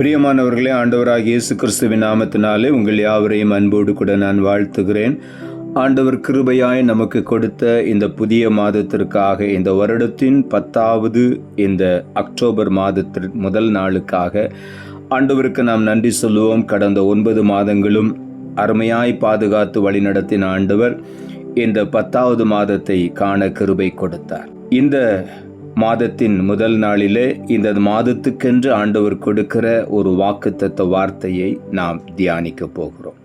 பிரியமானவர்களே ஆண்டவராக இயேசு கிறிஸ்துவின் நாமத்தினாலே உங்கள் யாவரையும் அன்போடு கூட நான் வாழ்த்துகிறேன். ஆண்டவர் கிருபையாய் நமக்கு கொடுத்த இந்த புதிய மாதத்திற்காக இந்த வருடத்தின் பத்தாவது இந்த அக்டோபர் மாதத்தின் முதல் நாளுக்காக ஆண்டவருக்கு நாம் நன்றி சொல்லுவோம். கடந்த ஒன்பது மாதங்களும் அருமையாய் பாதுகாத்து வழிநடத்தின ஆண்டவர் இந்த பத்தாவது மாதத்தை காண கிருபை கொடுத்தார். இந்த மாதத்தின் முதல் நாளிலே இந்த மாதத்துக்கென்று ஆண்டவர் கொடுக்கிற ஒரு வாக்குத்தத்த வார்த்தையை நாம் தியானிக்க போகிறோம்.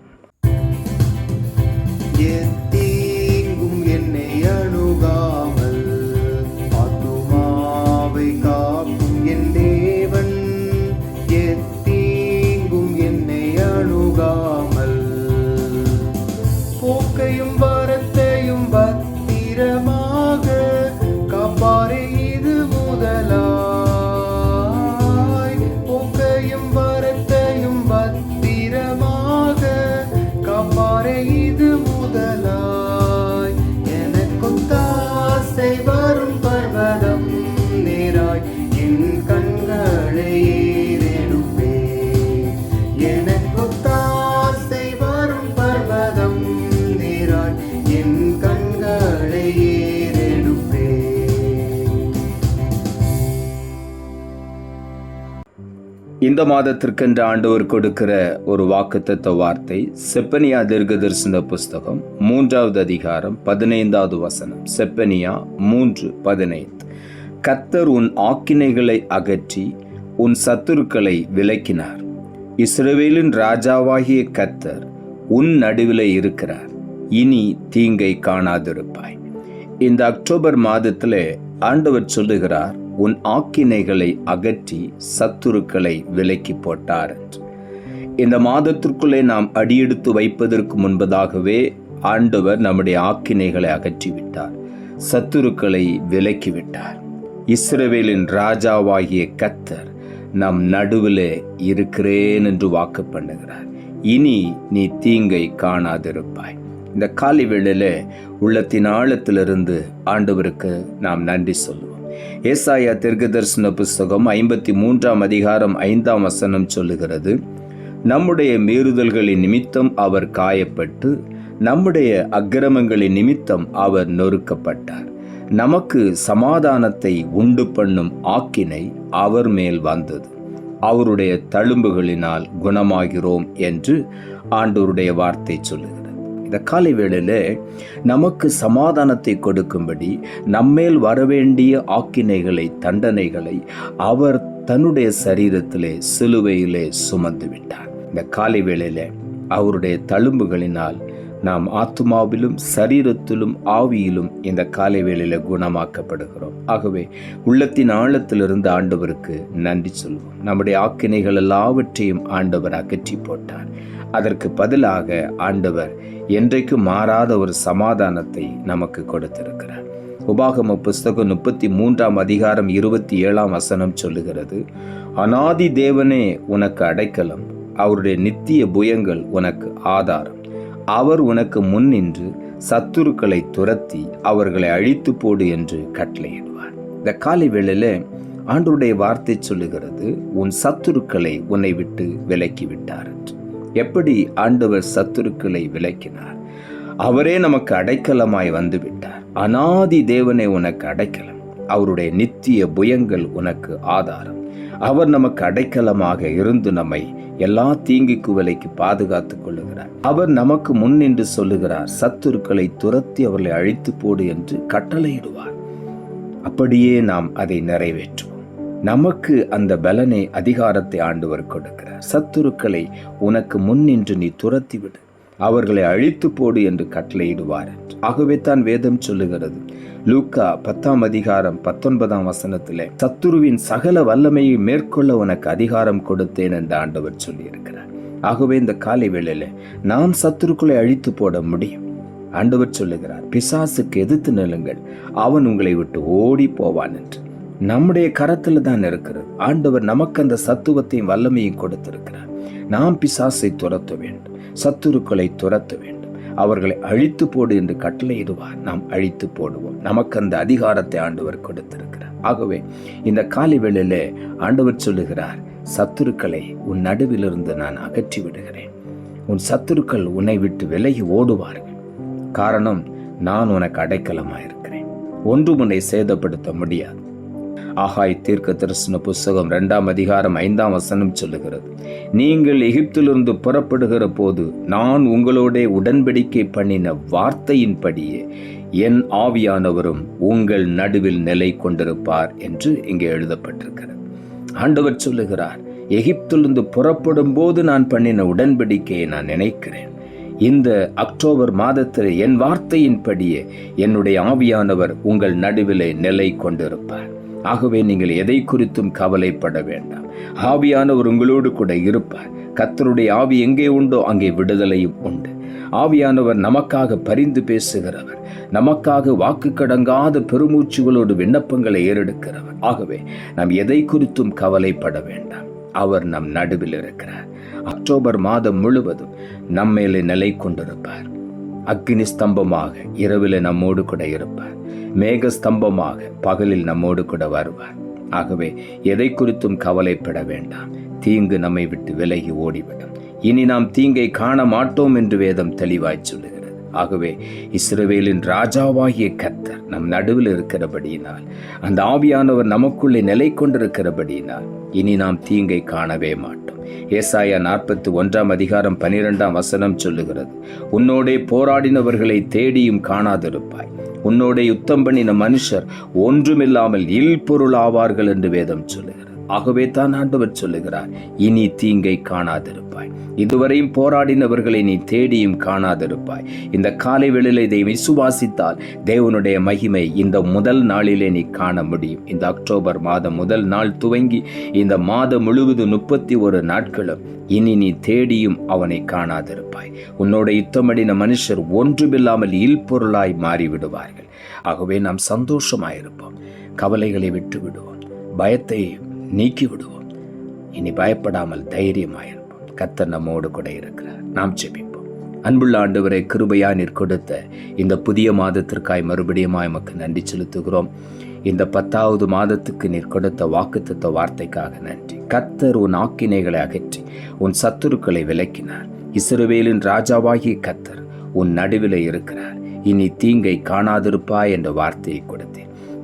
இந்த மாதத்திற்கென்று ஆண்டவர் கொடுக்கிற ஒரு வாக்குத்தத்த வார்த்தை செப்பனியா தீர்க்கதரிசன புஸ்தகம் மூன்றாவது அதிகாரம் பதினைந்தாவது வசனம். செப்பனியா மூன்று பதினைந்து. கத்தர் உன் ஆக்கினைகளை அகற்றி உன் சத்துருக்களை விலக்கினார். இஸ்ரவேலின் ராஜாவாகிய கத்தர் உன் நடுவில் இருக்கிறார். இனி தீங்கை காணாதிருப்பாய். இந்த அக்டோபர் மாதத்தில் ஆண்டவர் சொல்லுகிறார் உன் ஆக்கினைகளை அகற்றி சத்துருக்களை விலக்கி போட்டார் என்று. இந்த மாதத்திற்குள்ளே நாம் அடியெடுத்து வைப்பதற்கு முன்பதாகவே ஆண்டவர் நம்முடைய ஆக்கினைகளை அகற்றிவிட்டார் சத்துருக்களை விலக்கிவிட்டார். இஸ்ரவேலின் ராஜாவாகிய கத்தர் நம் நடுவில் இருக்கிறேன் என்று வாக்கு பண்ணுகிறார். இனி நீ தீங்கை காணாதிருப்பாய். இந்த காலை வேளையில் உள்ளத்தின் ஆழத்திலிருந்து ஆண்டவருக்கு நாம் நன்றி சொல்லுவோம். ஏசாயா தீர்க்கதரிசன புஸ்தகம் ஐம்பத்தி மூன்றாம் அதிகாரம் ஐந்தாம் வசனம் சொல்லுகிறது. நம்முடைய மீறுதல்களின் நிமித்தம் அவர் காயப்பட்டு நம்முடைய அக்கிரமங்களின் நிமித்தம் அவர் நொறுக்கப்பட்டார். நமக்கு சமாதானத்தை உண்டு பண்ணும் ஆக்கினை அவர் மேல் வந்தது. அவருடைய தழும்புகளினால் குணமாகிறோம் என்று ஆண்டோருடைய வார்த்தை சொல்லுகிறது. இந்த காலை வேளையில் நமக்கு சமாதானத்தை கொடுக்கும்படி நம்மேல் வரவேண்டிய ஆக்கினைகளை தண்டனைகளை அவர் தன்னுடைய சரீரத்திலே சிலுவையிலே சுமந்து விட்டார். இந்த காலை வேளையில் அவருடைய தழும்புகளினால் நாம் ஆத்மாவிலும் சரீரத்திலும் ஆவியிலும் இந்த காலை வேளையில் குணமாக்கப்படுகிறோம். ஆகவே உள்ளத்தின் ஆழத்திலிருந்து ஆண்டவருக்கு நன்றி சொல்வோம். நம்முடைய ஆக்கினைகள் எல்லாவற்றையும் ஆண்டவர் அகற்றி போட்டார். அதற்கு பதிலாக ஆண்டவர் என்றைக்கு மாறாத ஒரு சமாதானத்தை நமக்கு கொடுத்திருக்கிறார். உபாகம புஸ்தகம் முப்பத்தி மூன்றாம் அதிகாரம் இருபத்தி ஏழாம் வசனம் சொல்லுகிறது அனாதி தேவனே உனக்கு அடைக்கலம் அவருடைய நித்திய புயங்கள் உனக்கு ஆதாரம். அவர் உனக்கு முன் நின்று சத்துருக்களை துரத்தி அவர்களை அழித்து போடு என்று கட்டளையிடுவார். இந்த காலை வேளையில் ஆண்டருடைய வார்த்தை சொல்லுகிறது உன் சத்துருக்களை உன்னை விட்டு விலக்கி விட்டார் என்று. எப்படி ஆண்டவர் சத்துருக்களை விளக்கினார் அவரே நமக்கு அடைக்கலமாய் வந்து விட்டார் அனாதி தேவனே உனக்கு அடைக்கலம். அவருடைய நித்திய புயங்கள் உனக்கு ஆதாரம். அவர் நமக்கு அடைக்கலமாக இருந்து நம்மை எல்லா தீங்குக்கு விலைக்கு பாதுகாத்துக் கொள்ளுகிறார். அவர் நமக்கு முன் நின்று சொல்லுகிறார் சத்துருக்களை துரத்தி அவர்களை அழித்து போடு என்று கட்டளையிடுவார். அப்படியே நாம் அதை நிறைவேற்றுவோம். நமக்கு அந்த பலனை அதிகாரத்தை ஆண்டவர் கொடுக்கிறார். சத்துருக்களை உனக்கு முன் நின்று நீ துரத்தி விடு அவர்களை அழித்து போடு என்று கட்டளையிடுவார் ஆகவே தான் வேதம் சொல்லுகிறது. லூக்கா பத்தாம் அதிகாரம் பத்தொன்பதாம் வசனத்திலே சத்துருவின் சகல வல்லமையை மேற்கொள்ள உனக்கு அதிகாரம் கொடுத்தேன் என்று ஆண்டவர் சொல்லியிருக்கிறார். ஆகவே இந்த காலை வேளையில நாம் சத்துருக்களை அழித்து போட முடியும். ஆண்டவர் சொல்லுகிறார் பிசாசுக்கு எதிர்த்து நிலுங்கள் அவன் உங்களை விட்டு ஓடி போவான் என்று. நம்முடைய கரத்தில் தான் இருக்கிறது. ஆண்டவர் நமக்கு அந்த சத்துவத்தையும் வல்லமையும் கொடுத்திருக்கிறார். நாம் பிசாசை துரத்த வேண்டும். சத்துருக்களை துரத்த வேண்டும். அவர்களை அழித்து போடு என்று கட்டளையிடுவார். நாம் அழித்து போடுவோம். நமக்கு அந்த அதிகாரத்தை ஆண்டவர் கொடுத்திருக்கிறார். ஆகவே இந்த காலை வேளையிலே ஆண்டவர் சொல்லுகிறார் சத்துருக்களை உன் நடுவிலிருந்து நான் அகற்றி விடுகிறேன். உன் சத்துருக்கள் உன்னை விட்டு விலகி ஓடுவார்கள். காரணம் நான் உனக்கு அடைக்கலமாக இருக்கிறேன் ஒன்று உன்னை சேதப்படுத்த முடியாது. ஆகாய் தீர்க்க தரிசன புஸ்தகம் ரெண்டாம் அதிகாரம் ஐந்தாம் வசனம் சொல்லுகிறது. நீங்கள் எகிப்திலிருந்து புறப்படுகிற போது நான் உங்களோட உடன்படிக்கை பண்ணின வார்த்தையின்படியே என் ஆவியானவரும் உங்கள் நடுவில் நிலை கொண்டிருப்பார் என்று இங்கே எழுதப்பட்டிருக்கிறது. ஆண்டவர் சொல்லுகிறார் எகிப்திலிருந்து புறப்படும் போது நான் பண்ணின உடன்படிக்கையை நான் நினைக்கிறேன். இந்த அக்டோபர் மாதத்தில் என் வார்த்தையின்படியே என்னுடைய ஆவியானவர் உங்கள் நடுவிலே நிலை கொண்டிருப்பார். ஆகவே நீங்கள் எதை குறித்தும் கவலைப்பட வேண்டாம். ஆவியானவர் உங்களோடு கூட இருப்பார். கத்தருடைய ஆவி எங்கே உண்டோ அங்கே விடுதலையும் உண்டு. ஆவியானவர் நமக்காக பரிந்து பேசுகிறவர். நமக்காக வாக்கு கடங்காத பெருமூச்சுகளோடு விண்ணப்பங்களை ஏறெடுக்கிறவர். ஆகவே நாம் எதை குறித்தும் கவலைப்பட வேண்டாம். அவர் நம் நடுவில் இருக்கிறார். அக்டோபர் மாதம் முழுவதும் நம்மேலே நிலை கொண்டிருப்பார் அக்னி ஸ்தம்பமாக இரவில் நம்மோடு கூட இருப்பார். மேகஸ்தம்பமாக பகலில் நம்மோடு கூட வருவார். ஆகவே எதை குறித்தும் கவலைப்பட வேண்டாம். தீங்கு நம்மை விட்டு விலகி ஓடிவிடும். இனி நாம் தீங்கை காண மாட்டோம் என்று வேதம் தெளிவாய் சொல்லுகிறது. ஆகவே இஸ்ரவேலின் ராஜாவாகிய கத்தர் நம் நடுவில் இருக்கிறபடியினால் அந்த ஆவியானவர் நமக்குள்ளே நிலை கொண்டிருக்கிறபடியினால் இனி நாம் தீங்கை காணவே மாட்டோம். ஏசாயா நாற்பத்தி ஒன்றாம் அதிகாரம் பனிரெண்டாம் வசனம் சொல்லுகிறது உன்னோடே போராடினவர்களை தேடியும் காணாதிருப்பாய். உன்னோட யுத்தம் பண்ணின மனுஷர் ஒன்றுமில்லாமல் இல்பொருள் ஆவார்கள் என்று வேதம் சொல்லுகிறார் ஆகவே தான் ஆண்டவர் சொல்லுகிறார் இனி தீங்கை காணாதிருப்பாய். இதுவரையும் போராடினவர்களை நீ தேடியும் காணாதிருப்பாய். இந்த காலை வேளையில் இதை விசுவாசித்தால் தேவனுடைய மகிமை இந்த முதல் நாளிலே நீ காண முடியும். இந்த அக்டோபர் மாதம் முதல் நாள் துவங்கி இந்த மாதம் முழுவதும் முப்பத்தி ஒரு நாட்களும் இனி நீ தேடியும் அவனை காணாதிருப்பாய். உன்னோட யுத்தமடின மனுஷர் ஒன்றுமில்லாமல் இல்பொருளாய் மாறிவிடுவார்கள். ஆகவே நாம் சந்தோஷமாயிருப்போம். கவலைகளை விட்டு விடுவோம் பயத்தை நீக்கி விடுவோம் இனி பயப்படாமல் தைரியமாயிருப்போம். கத்தர் நம்மோடு கூட இருக்கிறார். நாம் ஜெபிப்போம். அன்புள்ள ஆண்டவரை கிருபையா நீர் கொடுத்த இந்த புதிய மாதத்திற்காய் மறுபடியும் எமக்கு நன்றி செலுத்துகிறோம். இந்த பத்தாவது மாதத்துக்கு நீர் கொடுத்த வாக்குத்தத்த வார்த்தைக்காக நன்றி. கத்தர் உன் ஆக்கினைகளை அகற்றி உன் சத்துருக்களை விலக்கினார். இஸ்ரவேலின் ராஜாவாகிய கத்தர் உன் நடுவில் இருக்கிறார். இனி தீங்கை காணாதிருப்பாய் என்ற வார்த்தையை கொடுத்த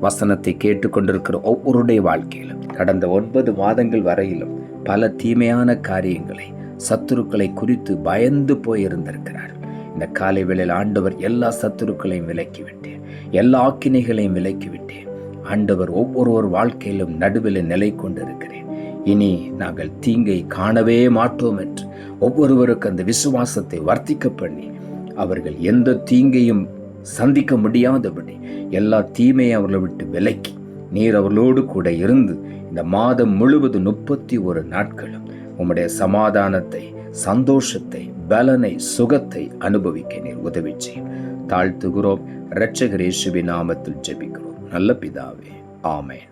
வசனத்தை கேட்டுக்கொண்டிருக்கிற ஒவ்வொருடைய வாழ்க்கையிலும் கடந்த ஒன்பது மாதங்கள் வரையிலும் பல தீமையான காரியங்களை சத்துருக்களை குறித்து பயந்து போயிருந்திருக்கிறார். இந்த காலை வேளையில் ஆண்டவர் எல்லா சத்துருக்களையும் விலக்கிவிட்டேன் எல்லா ஆக்கினைகளையும் விலக்கிவிட்டேன் ஆண்டவர் ஒவ்வொருவர் வாழ்க்கையிலும் நடுவில் நிலை கொண்டிருக்கிறேன். இனி நாங்கள் தீங்கை காணவே மாட்டோம் என்று ஒவ்வொருவருக்கு அந்த விசுவாசத்தை வர்த்திக்க பண்ணி அவர்கள் எந்த தீங்கையும் சந்திக்க முடியாதபடி எல்லா தீமையை அவர்களை விட்டு விலக்கி நீர் அவர்களோடு கூட இருந்து இந்த மாதம் முழுவதும் முப்பத்தி ஒரு நாட்களும் உம்முடைய சமாதானத்தை சந்தோஷத்தை பலனை சுகத்தை அனுபவிக்க நீர் உதவி செய்யும். தாழ்த்துகிறோம். இரட்சகர் இயேசுவின் நாமத்தில் ஜெபிக்கிறோம். நல்ல பிதாவே. ஆமென்.